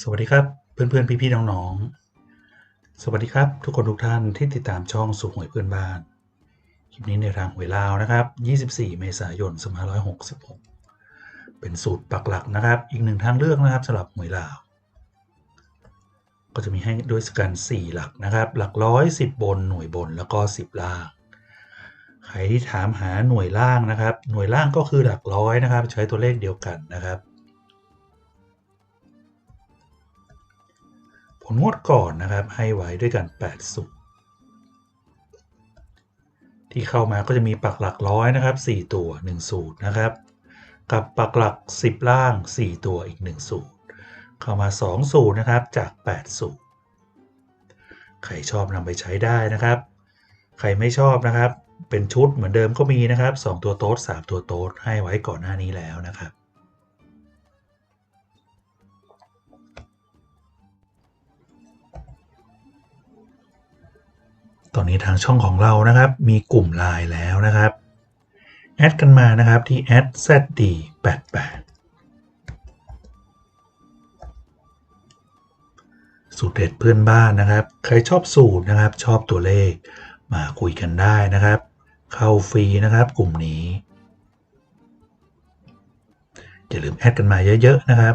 สวัสดีครับเพื่อนๆพี่ๆน้องๆ สวัสดีครับ ทุกคนทุกท่านที่ติดตามช่องสุขหวยเพื่อนบ้านคลิปนี้ในทางหวยลาวนะครับ 24 เมษายน 2566 เป็นสูตรปักหลักนะครับ อีกหนึ่งทางเลือกนะครับสำหรับหวยลาว ก็จะมีให้ด้วยกัน 4 หลักนะครับ หลักร้อย10 บนหน่วยบนแล้วก็ 10 ล่าง ใครที่ถามหาหน่วยล่างนะครับ หน่วยล่างก็คือหลักร้อยนะครับ ใช้ตัวเลขเดียวกันนะครับ ผลงวดก่อนนะครับให้ไว้ด้วยกัน8สูตรที่เข้ามาก็จะมีปักหลักร้อยนะครับ 4 ตัว1สูตรนะครับ กับปักหลัก 10 ล่าง 4 ตัวอีก 1 สูตร เข้ามา 2 สูตรนะครับจาก 8 สูตร ใครชอบนำไปใช้ได้นะครับ ใครไม่ชอบนะครับ เป็นชุดเหมือนเดิมก็มีนะครับ 2 ตัวโต๊ด3ตัวโต๊ดให้ไว้ก่อนหน้านี้แล้วนะครับ ตอนนี้ทางช่องของเรานะครับ มีกลุ่มไลน์แล้วนะครับ แอดกันมานะครับที่ @zd88 สูตรเด็ดเพื่อนบ้านนะครับ ใครชอบสูตรนะครับ ชอบตัวเลข มาคุยกันได้นะครับ เข้าฟรีนะครับกลุ่มนี้อย่าลืมแอดกันมาเยอะๆนะครับ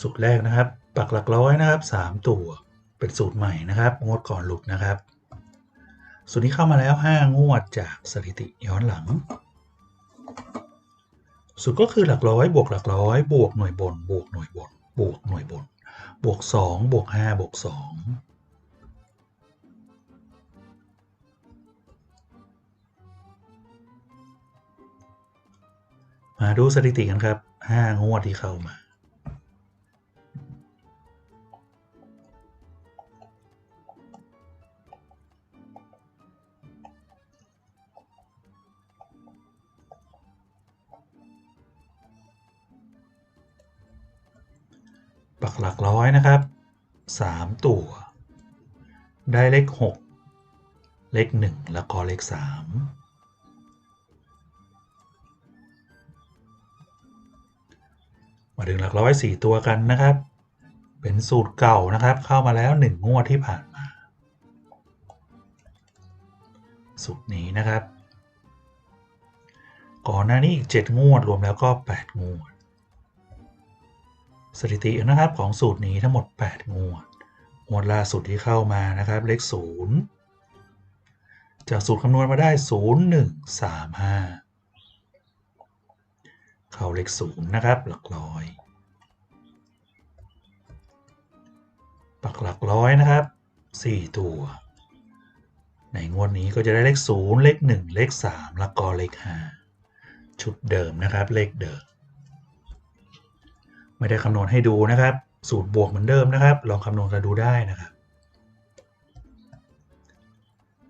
สูตรแรกนะครับ ปักหลักร้อยนะครับ 3 ตัว เป็นสูตรใหม่นะครับ งวดก่อนหลุดนะครับ สูตรนี้เข้ามาแล้ว 5 งวดจากสถิติย้อนหลัง สูตรก็คือหลักร้อย บวกหลักร้อย บวกหน่วยบน บวกหน่วยบน บวกหน่วยบน บวก 2 บวก 5 บวก 2มาดูสถิติกันครับ 5 งวดที่เข้ามา ปักหลักร้อยนะครับ 3 ตัว ได้เลข 6 เลข 1 แล้วก็เลข 3 มาถึงหลักร้อย 4 ตัวกันนะครับ เป็นสูตรเก่านะครับ เข้ามาแล้ว 1 งวดที่ผ่านมา สูตรนี้นะครับ ก่อนหน้านี้อีก 7 งวดรวมแล้วก็ 8 งวด สถิตินะครับของสูตรนี้ทั้งหมด 8 งวด งวดล่าสุดที่เข้ามานะครับเลข 0 จากสูตรคำนวณมาได้ 0 1 3 5 เข้าเลข 0 นะครับหลักร้อยปักหลักร้อยนะครับ 4 ตัว ในงวดนี้ก็จะได้เลข 0 เลข 1 เลข 3 แล้วก็เลข 5 ชุดเดิมนะครับเลขเดิม ไม่ได้คำนวณให้ดูนะครับ สูตรบวกเหมือนเดิมนะครับ ลองคำนวณกันดูได้นะครับ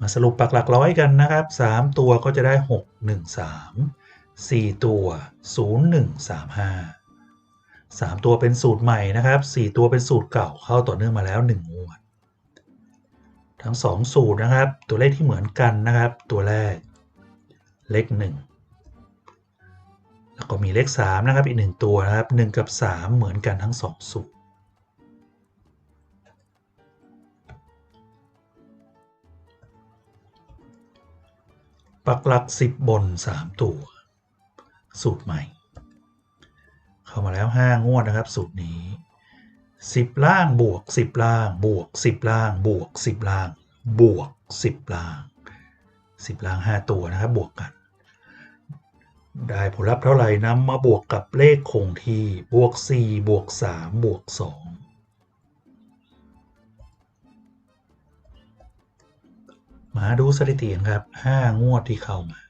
มาสรุปปักหลักร้อยกันนะครับ 3 ตัวก็จะได้ 6 1 3 4 ตัว 0 1 3 5 3 ตัวเป็นสูตรใหม่นะครับ 4 ตัวเป็นสูตรเก่าเข้าต่อเนื่องมาแล้ว 1 งวด ทั้ง 2 สูตรนะครับ ตัวเลขที่เหมือนกันนะครับ ตัวแรก เลข 1 แล้วก็มีเลข3นะครับอีก 1 ตัวนะครับ 1 กับ 3 เหมือนกันทั้ง 2 สูตรปักหลัก 10 บน 3 ตัว สูตรใหม่ เข้ามาแล้ว 5 งวดนะครับ สูตรนี้ 10 ล่างบวก 10 ล่าง บวก 10 ล่าง บวก 10 ล่าง บวก 10 ล่าง 10 ล่าง 5 ตัวนะครับ บวกกัน ได้ผลลัพธ์เท่าไหร่นำมาบวกกับเลขคงที่บวก 4 บวก 3 บวก 2 มาดูสถิติครับ 5 งวดที่เข้ามา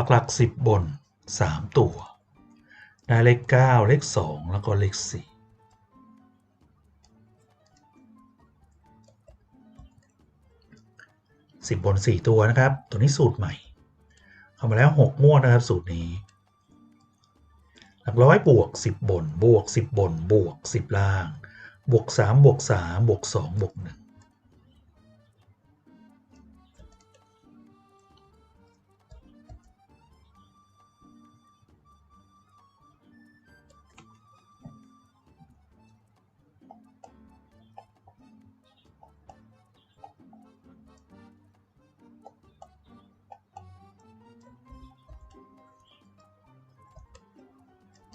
ปักหลักสิบบนสามตัว ได้เลขเก้าเลขสองแล้วก็เลขสี่สิบบนสี่ตัวนะครับ ตัวนี้สูตรใหม่ เอามาแล้วหกงวนนะครับสูตรนี้ หลักร้อยบวกสิบบนบวกสิบบนบวกสิบล่าง บวกสามบวกสามบวกสองบวกหนึ่ง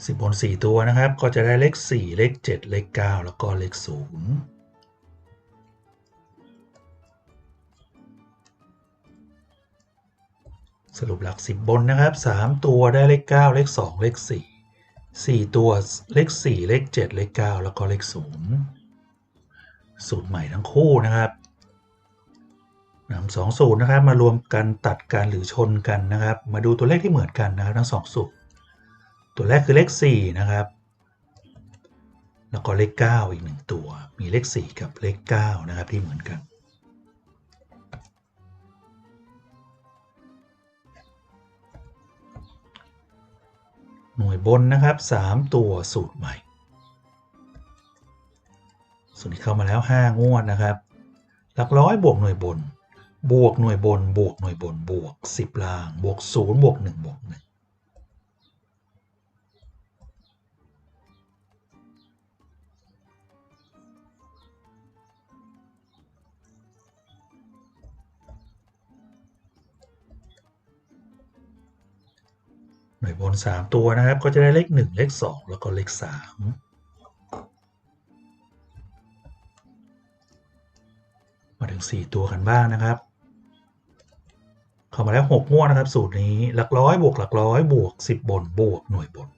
10บน4ตัวนะครับ ก็จะได้เลข 4 เลข 7 เลข 9 แล้วก็เลข 0สรุปหลัก 10 บนนะครับ 3 ตัวได้เลข 9 เลข 2 เลข 4 4 ตัวเลข 4 เลข 7 เลข 9 แล้วก็เลข 0 สูตรใหม่ทั้งคู่นะครับนำสองสูตรนะครับมารวมกันตัดกันหรือชนกันนะครับ มาดูตัวเลขที่เหมือนกันนะครับทั้งสองสูตร ตัวแรกคือเลข 4 นะครับ แล้วก็เลข 9 อีก 1 ตัว มีเลข 4 กับเลข 9 นะครับ ที่เหมือนกัน หน่วยบนนะครับ 3 ตัวสูตรใหม่ สูตรนี้เข้ามาแล้ว 5 งวดนะครับ หลักร้อยบวกหน่วยบน บวกหน่วยบน บวกหน่วยบน บวก 10 ล่าง บวก 0 บวก 1 บวก 1 หน่วยบน 3 ตัวนะครับ ก็จะได้เลข 1 เลข 2 แล้วก็เลข 3 มาถึง 4 ตัวกันบ้างนะครับ เข้ามาแล้ว 6 งวดนะครับ สูตรนี้หลักร้อยบวกหลักร้อยบวก 10 บนบวกหน่วยบน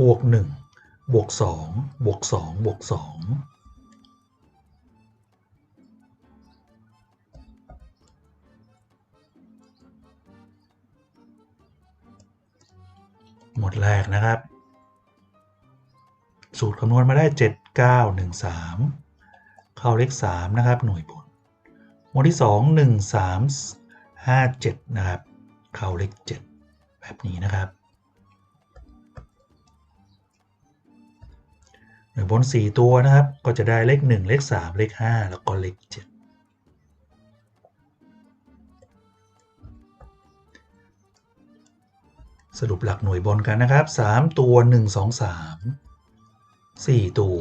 บวก 1 บวก 2 บวก 2 บวก 2 หมดแรกนะครับ สูตรคำนวณมาได้ 7 9 1 3 เข้าเลข3นะครับ หน่วยบนหมวดที่ 2 1 3 5 7 นะครับ เข้าเลข 7 แบบนี้นะครับ หน่วยบน4ตัวนะครับ ก็จะได้เลข 1 เลข 3 เลข 5 แล้วก็เลข 7 สรุปหลักหน่วยบนกันนะครับ 3 ตัว 1 2 3 4 ตัว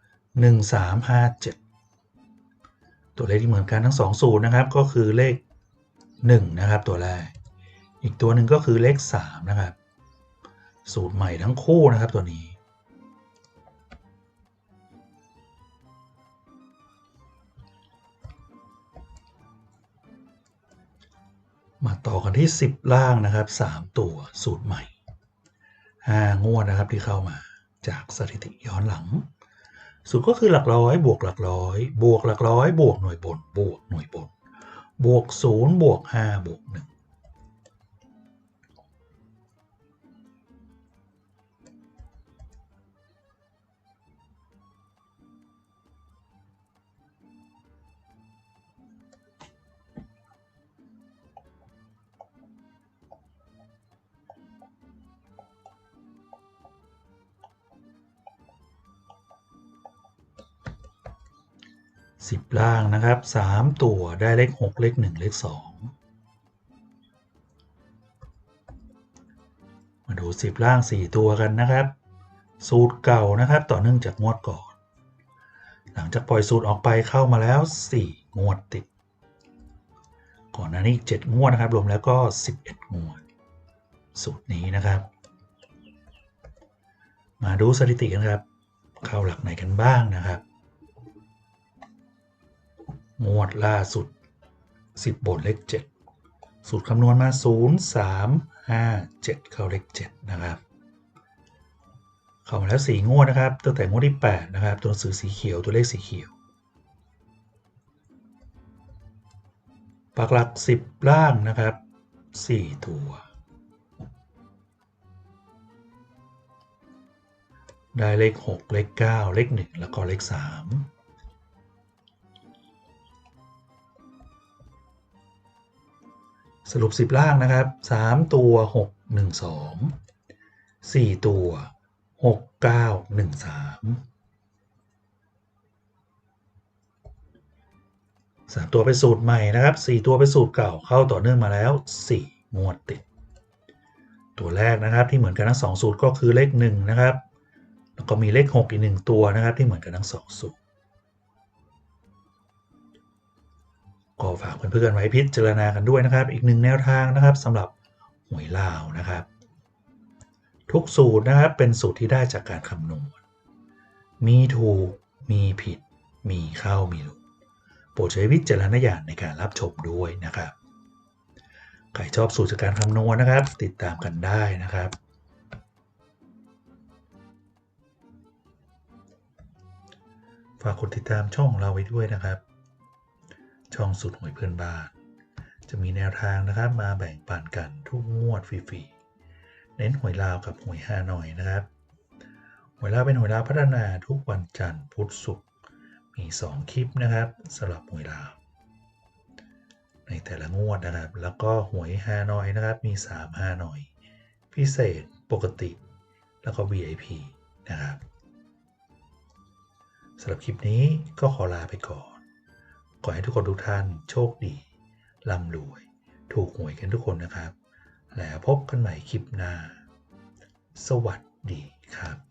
1 3 5 7 ตัวเลขที่เหมือนกันทั้ง2สูตรนะครับ ก็คือเลข 1 นะครับ ตัวแรก อีกตัวหนึ่งก็คือเลข 3 นะครับ สูตรใหม่ทั้งคู่นะครับตัวนี้ มาต่อกันที่ 10 ล่างนะครับ 3 ตัวสูตรใหม่ 5 งวดนะครับที่เข้ามาจากสถิติย้อนหลัง สูตรก็คือหลักร้อย บวกหลักร้อย บวกหลักร้อย บวกหน่วยบน บวกหน่วยบน บวก 0 บวก 5 บวก 1 สิบล่างนะครับสามตัวได้เลขหกเลขหนึ่งเลขสองมาดูสิบล่างสี่ตัวกันนะครับ สูตรเก่านะครับต่อเนื่องจากงวดก่อน หลังจากปล่อยสูตรออกไปเข้ามาแล้วสี่งวดติด ก่อนหน้านี้อีกเจ็ดงวดนะครับ รวมแล้วก็สิบเอ็ดงวด สูตรนี้นะครับ มาดูสถิติกันครับ เข้าหลักไหนกันบ้างนะครับ งวดล่าสุด 10บนเลข7 สูตรคำนวณมา 0 3 5 7 เข้าเลข7นะครับ เข้ามาแล้ว4งวดนะครับ ตั้งแต่งวดที่ 8 นะครับ ตัวหนังสือสีเขียวตัวเลขสีเขียวปักหลัก 10 ล่างนะครับ 4 ตัว ได้เลข 6 เลข 9 เลข 1 แล้วก็เลข 3 สรุป 10 ล่างนะครับ 3 ตัว 6 1 2 4 ตัว 6 9 1 3 3 ตัวไปนสูตรใหม่นะครับ 4 ตัวไปนสูตรเก่าเข้าต่อเนื่องมาแล้ว 4 งวดติด ตัวแรกนะครับที่เหมือนกันทั้ง 2 สูตรก็คือเลข 1 นะครับ แล้วก็มีเลข 6 อีก 1 ตัวนะครับที่เหมือนกันทั้ง 2 สูตร ก็ฝากเพื่อนๆไว้พิจารณากันด้วยนะครับ อีกหนึ่งแนวทางนะครับสำหรับหวยลาวนะครับ ทุกสูตรนะครับเป็นสูตรที่ได้จากการคำนวณมีถูกมีผิด มีเข้ามีหลุดโปรดใช้วิจารณญาณในการรับชมด้วยนะครับใครชอบสูตรจากการคำนวณนะครับ ติดตามกันได้นะครับ ฝากกดติดตามช่องของเราไว้ด้วยนะครับ ช่องสุดหวยเพื่อนบ้าน จะมีแนวทางนะครับมาแบ่งปันกันทุกงวดฟรีๆ เน้นหวยลาวกับหวยฮานอยนะครับ หวยลาวเป็นหวยลาวพัฒนาทุกวันจันทร์พุธศุกร์ มี 2 คลิปนะครับสำหรับหวยลาว ในแต่ละงวดนะครับ แล้วก็หวยฮานอยนะครับ มี 3 ฮานอย พิเศษ ปกติ แล้วก็ VIP นะครับสำหรับคลิปนี้ก็ขอลาไปก่อน ขอให้ทุกคนทุกท่านโชคดีร่ำรวย ถูกหวยกันทุกคนนะครับ แล้วพบกันใหม่คลิปหน้า สวัสดีครับ